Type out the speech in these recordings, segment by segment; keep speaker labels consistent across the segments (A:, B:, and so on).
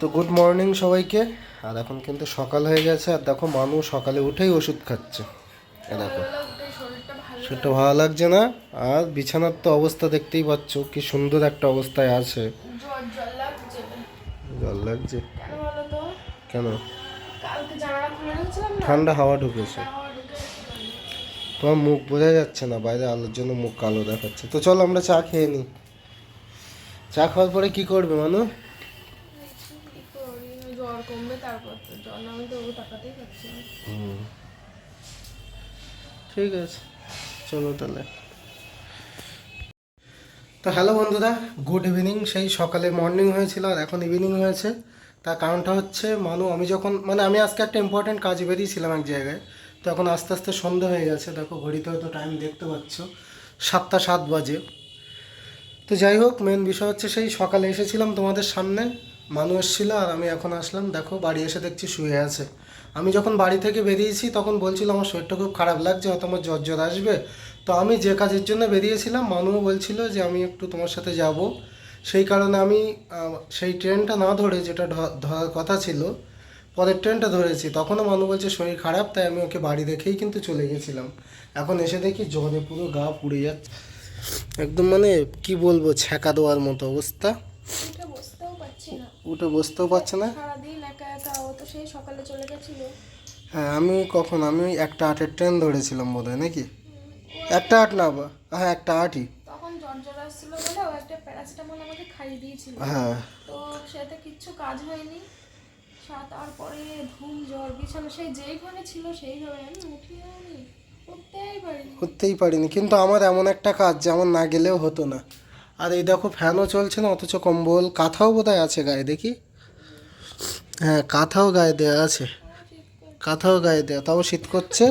A: তো good morning সবাইকে। আর এখন কিন্তু সকাল হয়ে গেছে। আর দেখো মানুষ সকালে উঠেই ওষুধ খাচ্ছে। দেখো সেটা ভালো লাগছে না। আর বিছানার তো অবস্থা দেখতেই পাচ্ছ কি সুন্দর একটা অবস্থায় আছে। জল লাগছে।
B: কেন
A: ঠান্ডা হাওয়া ঢুকেছে। তোমার মুখ বোঝা যাচ্ছে না বাইরে আলোর জন্য মুখ কালো দেখাচ্ছে। তো চলো আমরা চা খেয়ে নিই চা খাওয়ার পরে কি করবে মানু?
B: জ্বর
A: ঠিক আছে, চলো তাহলে। তো হ্যালো বন্ধুরা, গুড ইভিনিং। সেই সকালে মর্নিং হয়েছিল আর এখন ইভিনিং হয়েছে। তার কারণটা হচ্ছে, মানু, আমি যখন মানে আমি আজকে একটা ইম্পর্টেন্ট কাজ বেরিয়েছিলাম এক জায়গায়। তো এখন আস্তে আস্তে সন্ধ্যা হয়ে গেছে। দেখো, ঘড়িতে হয়তো টাইম দেখতে পাচ্ছ। সাতটা সাত বাজে। তো যাই হোক মেন বিষয় হচ্ছে সেই সকালে এসেছিলাম তোমাদের সামনে। মানুষ এসেছিল আর আমি এখন আসলাম, দেখো বাড়ি এসে দেখছি শুয়ে আছে। আমি যখন বাড়ি থেকে বেরিয়েছি তখন বলছিল, আমার শরীরটা খুব খারাপ লাগছে, হয়তো আমার জ্বর জ্বর আসবে। তো আমি যে কাজের জন্য বেরিয়েছিলাম মানুও বলছিল যে, আমি একটু তোমার সাথে যাব। সেই কারণে আমি সেই ট্রেনটা না ধরে যেটা ধরার কথা ছিল, পরের ট্রেনটা ধরেছি। তখনও মানু বলছে, শরীর খারাপ, তাই আমি ওকে বাড়ি দেখেই কিন্তু চলে গেছিলাম। এখন এসে দেখি জ্বরে পুরো গা পুড়ে যাচ্ছে। একদম মানে কি বলব, ছ্যাঁকা দেওয়ার মতো অবস্থা।
B: বসতেও পারছি না।
A: উঠে বসতেও পারছে না।
B: সারাদিন একা একা ও তো সেই সকালে চলে গেছিল।
A: হ্যাঁ আমি কখন আমি একটা আটের ট্রেন ধরেছিলাম বোধ হয় নাকি একটা আট না বা হ্যাঁ একটা আটই।
B: তখন জ্বর জ্বর আসছিল বলে ও একটা প্যারাসিটামল আমাকে খাইয়ে দিয়েছিল।
A: হ্যাঁ।
B: তো সেটা কিচ্ছু কাজ হয়নি। সা- তারপরে ঘুম জ্বর বিছানা সেই যেইভাবে ছিল সেইভাবে আমি উঠিয়ে উঠতেই পারিনি।
A: কিন্তু আমার এমন একটা কাজ যে আমার না গেলেও হতো না। আর এই দেখো ফ্যানও চলছে না, অথচ কম্বল কাঁথাও বোধহয় আছে গায়ে, দেখি? হ্যাঁ কাঁথাও গায়ে দেওয়া আছে। কাঁথাও গায়ে দেওয়া তাও শীত করছে।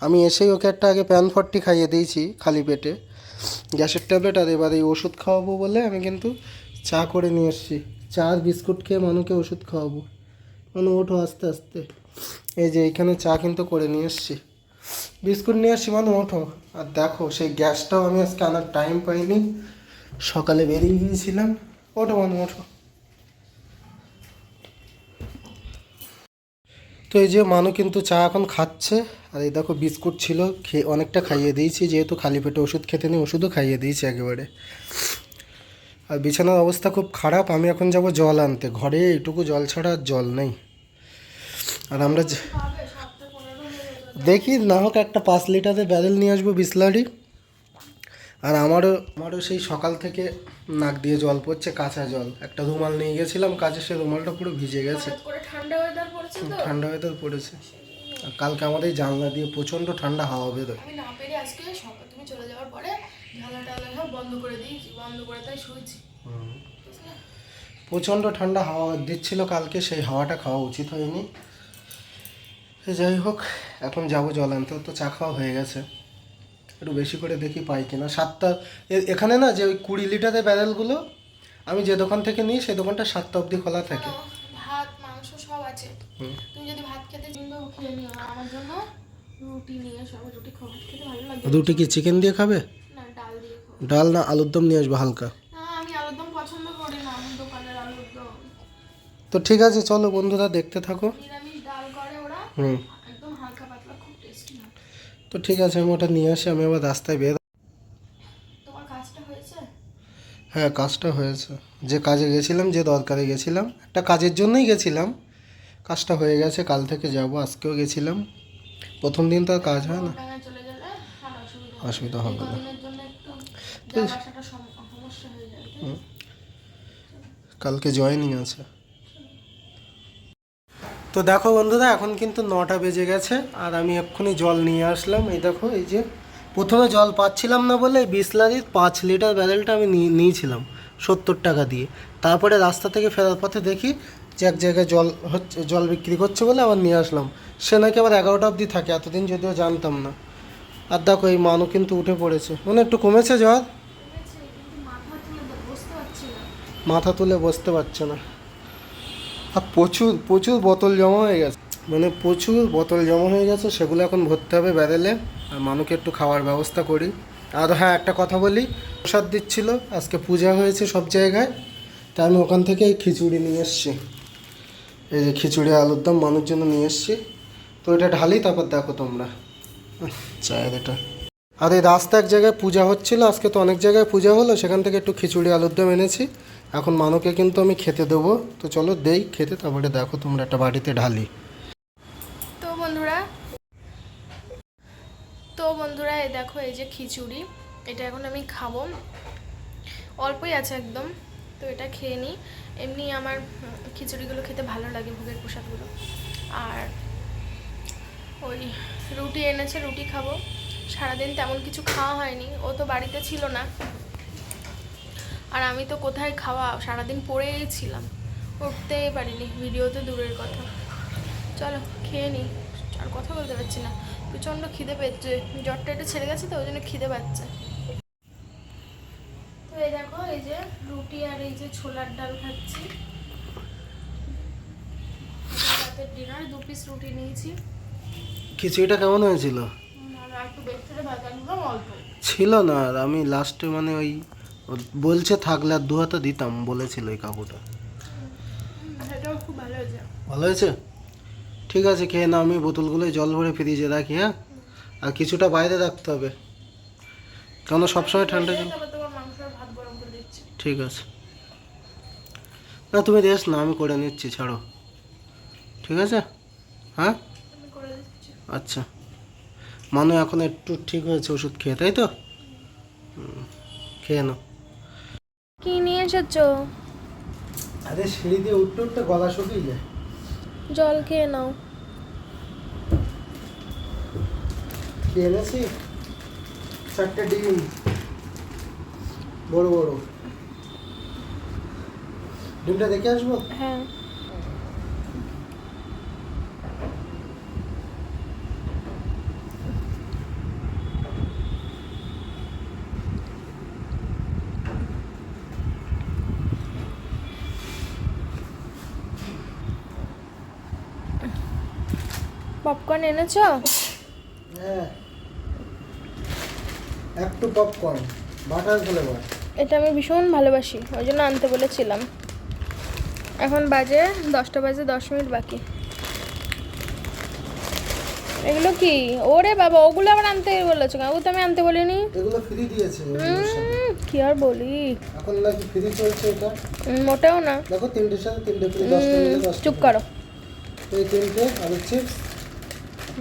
A: আমি এসেই ওকে একটা আগে প্যান ফট্টি খাইয়ে দিয়েছি খালি পেটে। গ্যাসের ট্যাবলেট আর এবার এই ওষুধ খাওয়াবো বলে আমি কিন্তু চা করে নিয়ে এসেছি। চা আর বিস্কুট খেয়ে মানুকে ওষুধ খাওয়াবো। মানু, ওঠো আস্তে আস্তে। এই যে এইখানে চা কিন্তু করে নিয়ে এসেছি। বিস্কুট নিয়ে আসছি মানে ওঠো। আর দেখো, সেই গ্যাসটাও আমি আজকে আনার টাইম পাইনি। সকালে বেরিয়ে গিয়েছিলাম। ওঠো মানে ওঠো। তো এই যে মানু কিন্তু চা এখন খাচ্ছে, আর এই দেখো বিস্কুট ছিল, খেয়ে অনেকটা খাইয়ে দিয়েছি, যেহেতু খালি পেটে ওষুধ খেতে নেই, ওষুধও খাইয়ে দিয়েছি একেবারে। আর বিছানার অবস্থা খুব খারাপ, আমি এখন যাব জল আনতে। ঘরে এইটুকু জল ছাড়া আর জল নেই। আর আমরা দেখি, না হোক একটা পাঁচ লিটারের ব্যারেল নিয়ে আসব বিসলারি। আর আমারও আমারও সেই সকাল থেকে নাক দিয়ে জল পড়ছে কাঁচা জল। একটা রুমাল নিয়ে গেছিলাম কাজে সে রুমালটা পুরো ভিজে গেছে।
B: ঠান্ডা ওয়েদার পড়েছে
A: আর কালকে আমাদের জানলা দিয়ে প্রচণ্ড ঠান্ডা হাওয়া বেরোয়।
B: আমি না পেরে আজকে সকাল তুমি চলে যাওয়ার পরে ঝালা টালা সব বন্ধ করে দিয়েছি বন্ধ করে তাই শুয়েছি?
A: প্রচণ্ড ঠান্ডা হাওয়া দিচ্ছিল কালকে সেই হাওয়াটা খাওয়া উচিত হয়নি। যাই হোক এখন যাব জল আনতে তো চা খাওয়া হয়ে গেছে। একটু বেশি করে দেখি পাই কিনা। সাতটা এখানে না যে ওই কুড়ি লিটারের ব্যারেলগুলো আমি যে দোকান থেকে নিই সেই দোকানটা সাতটা অবধি খোলা থাকে।
B: ভাত মাংস সব আছে। তুমি যদি ভাত খেতে খেয়ে নিও। আমার জন্য রুটি নিয়ে আমার রুটি ভাত খেতে ভালো লাগে।
A: রুটি কি চিকেন দিয়ে খাবে?
B: না ডাল দিয়ে খাও
A: ডাল না আলুর দম নিয়ে আসব হালকা?
B: না আমি আলুর দম পছন্দ করি না। আমার দোকানের আলুর দম।
A: তো ঠিক আছে চলো বন্ধুরা দেখতে থাকো।
B: নিরামিষ ডাল করে ওরা।
A: হুম। তো ঠিক আছে আমি ওটা নিয়ে আসি আমি আবার রাস্তায় বের
B: তোমার কাজটা হয়েছে?
A: হ্যাঁ কাজটা হয়েছে। যে কাজে গেছিলাম যে দরকারে গেছিলাম একটা কাজের জন্যই গেছিলাম। কাজটা হয়ে গেছে কাল থেকে যাব আজকেও গেছিলাম। প্রথম দিন তো আর কাজ হয় না।
B: অসুবিধা হবে
A: না? কালকে জয়েনিং আছে। তো দেখো বন্ধুরা এখন কিন্তু নটা বেজে গেছে আর আমি এক্ষুনি জল নিয়ে আসলাম। এই দেখো এই যে প্রথমে জল পাচ্ছিলাম না বলে বিসলারির পাঁচ লিটার ব্যারেলটা আমি নিয়ে- নিয়েছিলাম সত্তর টাকা দিয়ে। তারপরে রাস্তা থেকে ফেরার পথে দেখি যে এক জায়গায় জল হচ্ছে জল বিক্রি করছে বলে আবার নিয়ে আসলাম। সে নাকি আবার এগারোটা অবধি থাকে এতদিন যদিও জানতাম না। আর দেখো এই মানু কিন্তু উঠে পড়েছে। মানে একটু কমেছে জ্বর?
B: মাথা তুলে বসতে পারছে না
A: মাথা তুলে বসতে পারছে না আর প্রচুর প্রচুর বোতল জমা হয়ে গেছে। মানে প্রচুর বোতল জমা হয়ে গেছে, সেগুলো এখন ভরতে হবে ব্যারেলে আর মানুষকে একটু খাওয়ার ব্যবস্থা করি। আর হ্যাঁ একটা কথা বলি, প্রসাদ দিচ্ছিল, আজকে পূজা হয়েছে সব জায়গায়। তাই আমি ওখান থেকে এই খিচুড়ি নিয়ে এসছি। এই যে খিচুড়ি আলুর দম মানুষ জন্য নিয়ে এসছি। তো এটা ঢালি, তারপর দেখো তোমরা। চায়ের এটা। আর এই রাস্তা এক জায়গায় পূজা হচ্ছিল, আজকে তো অনেক জায়গায় পূজা হলো, সেখান থেকে একটু খিচুড়ি, আলুর দম এনেছি। এখন মানুকে কিন্তু আমি খেতে দেবো। তো চলো দেই খেতে, তারপরে দেখো তোমরা একটা বাড়িতে ঢালি।
B: তো বন্ধুরা তো বন্ধুরা, এই দেখো এই যে খিচুড়ি, এটা এখন আমি খাব। অল্পই আছে একদম, তো এটা খেয়ে নিই। এমনি আমার খিচুড়িগুলো খেতে ভালো লাগে, ভোগের প্রসাদগুলো। আর ওই রুটি এনেছে, রুটি খাব। সারাদিন তেমন কিছু খাওয়া হয়নি, ও তো বাড়িতে ছিল না। আর আমি তো কোথায় খাওয়া, সারাদিন পড়েই ছিলাম, উঠতেই পারিনি ভিডিওতে দূরের কথা। চলো, খেয়ে নিই আর কথা বলতে পারছি না। প্রচণ্ড খিদে পেয়েছে, জ্বরটা একটু ছেড়ে গেছে তো, ওই জন্য খিদে পাচ্ছে। তো এই দেখো, এই যে রুটি আর এই যে ছোলার ডাল খাচ্ছি। এটা রাতের ডিনার দু পিস রুটি নিয়েছি।
A: খিচুড়িটা কেমন হয়েছিল? ছিল না আর আমি লাস্টে মানে ওই বলছে থাকলে আর দু হাতে দিতাম বলেছিল ওই কাকুটা।
B: ভালো হয়েছে।
A: ঠিক আছে খেয়ে না আমি বোতলগুলোয় জল ভরে ফ্রিজে রাখি হ্যাঁ? আর কিছুটা বাইরে রাখতে হবে। কেন সবসময় ঠান্ডা জল ঠিক আছে। না তুমি রেস না আমি করে নিচ্ছি ছাড়ো। ঠিক আছে? হ্যাঁ? আচ্ছা। মানু এখন একটু ঠিক হয়েছে ওষুধ খেয়ে তাই তো? খেয়ে নাও।
B: কি নিয়ে এসেছ?
A: আরে সিঁড়ি দিয়ে উঠতে উঠতে গলা শুকিয়ে যায়।
B: জল খেয়ে নাও।
A: খেয়ে এনেছি। চারটে ডিম। বড় বড়। ডিমটা দেখে আসব?
B: হ্যাঁ। পপকর্ন এনেছো?
A: হ্যাঁ। একটু পপকর্ন বাটার ফ্লেভার
B: এটা আমি ভীষণ ভালোবাসি ওই জন্য আনতে বলেছিলাম। এখন বাজে দশটা বাজে দশ মিনিট বাকি। এগুলো কি? ওরে বাবা ওগুলো আবার আনতে বলেছ কেন? ওগুলো তো আমি আনতে বলিনি।
A: এগুলো ফ্রি দিয়েছে
B: কি আর বলি?
A: এখন নাকি ফ্রি চলছে এটা?
B: মোটেও না।
A: দেখো তিনটের সাথে তিনটে ফ্রি দশটা মিলে
B: উম,
A: দশটা
B: চুপ করো।
A: এই তিনটে আর চিপস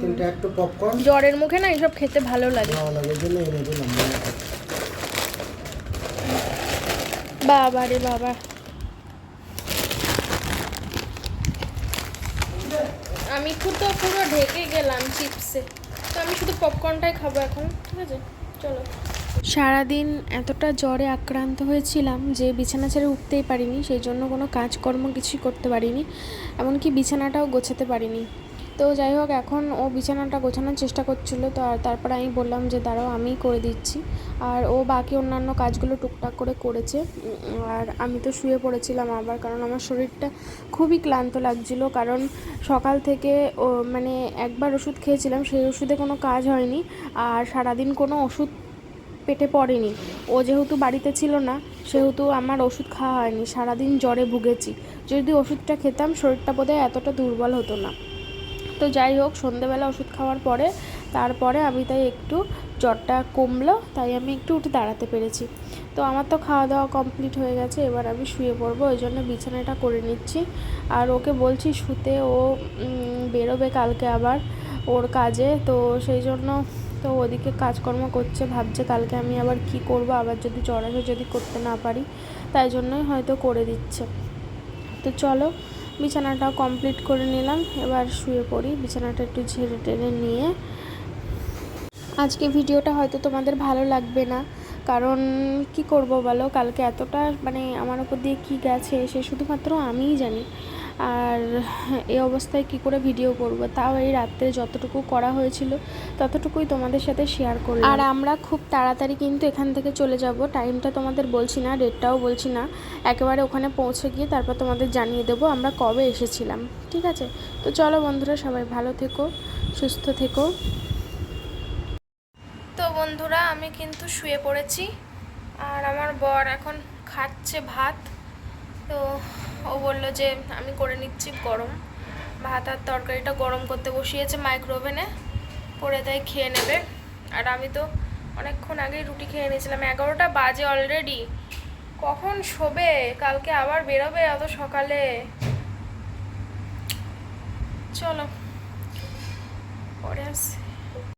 A: তিনটে একটু পপকর্ন
B: জ্বরের মুখে না এসব খেতে ভালো লাগে।
A: ভালো লাগে জন্য এনে দিলাম
B: বাবা রে বাবা। আমি তো পুরো ঢেকে গেলাম চিপসে। তো আমি শুধু পপকর্নটাই খাব এখন ঠিক আছে? চলো। সারাদিন এতটা জ্বরে আক্রান্ত হয়েছিলাম যে বিছানা ছেড়ে উঠতেই পারিনি সেই জন্য কোনো কাজকর্ম কিছুই করতে পারিনি এমনকি বিছানাটাও গোছাতে পারিনি। তো যাই হোক, এখন ও বিছানাটা গোছানোর চেষ্টা করছিল। তো আর তারপরে আমি বললাম যে, দাঁড়াও, আমিই করে দিচ্ছি। আর ও বাকি অন্যান্য কাজগুলো টুকটাক করে করেছে। আর আমি তো শুয়ে পড়েছিলাম আবার, কারণ আমার শরীরটা খুবই ক্লান্ত লাগছিল। কারণ সকাল থেকে মানে একবার ওষুধ খেয়েছিলাম, সেই ওষুধে কোনো কাজ হয়নি। আর সারাদিন কোনো ওষুধ পেটে পড়েনি। ও যেহেতু বাড়িতে ছিল না, সেহেতু আমার ওষুধ খাওয়া হয়নি। সারাদিন জ্বরে ভুগেছি। যদি ওষুধটা খেতাম, শরীরটা বোধহয় এতটা দুর্বল হতো না। তো যাই হোক, সন্ধেবেলা ওষুধ খাওয়ার পরে, তারপরে আমি তাই একটু জ্বরটা কমলো, তাই আমি একটু উঠে দাঁড়াতে পেরেছি। তো আমার তো খাওয়া দাওয়া কমপ্লিট হয়ে গেছে, এবার আমি শুয়ে পড়ব, ওই জন্য বিছানাটা করে নিচ্ছি। আর ওকে বলছি শুতে, ও বেরোবে কালকে আবার ওর কাজে, তো সেই জন্য তো ওদিকে কাজকর্ম করছে, ভাবছে কালকে আমি আবার কি করব, আবার যদি জ্বর আসে যদি করতে না পারি, তাই জন্যই হয়তো করে দিচ্ছে। তো চলো বিছানাটা কমপ্লিট করে নিলাম। এবার শুয়ে পড়ি। বিছানাটা একটু ঝেড়ে টেড়ে নিয়ে। আজকে ভিডিওটা হয়তো তোমাদের ভালো লাগবে না। কারণ কি করব বলো? কালকে এতটা মানে আমার উপর দিয়ে কী গেছে, সে শুধুমাত্র আমিই জানি। আর এই অবস্থায় কি করে ভিডিও করব? তাও এই রাত্রে যতটুকু করা হয়েছিল ততটুকুই তোমাদের সাথে শেয়ার করলাম। আর আমরা খুব তাড়াতাড়ি কিন্তু এখান থেকে চলে যাব। টাইমটা তোমাদের বলছি না ডেটটাও বলছি না। একেবারে ওখানে পৌঁছে গিয়ে তারপর তোমাদের জানিয়ে দেবো আমরা কবে এসেছিলাম। ঠিক আছে? তো চলো বন্ধুরা সবাই ভালো থেকো সুস্থ থেকো। তো বন্ধুরা আমি কিন্তু শুয়ে পড়েছি। আর আমার বর এখন খাচ্ছে ভাত। তো ও বলল যে, আমি করে নিচ্ছি গরম। ভাত আর তরকারিটা গরম করতে বসিয়েছে মাইক্রোওভেনে করে দেয়, খেয়ে নেবে। আর আমি তো অনেকক্ষণ আগেই রুটি খেয়ে নিয়েছিলাম। এগারোটা বাজে অলরেডি কখন শোবে? কালকে আবার বেরোবে অত সকালে? চলো, পরে আসছি।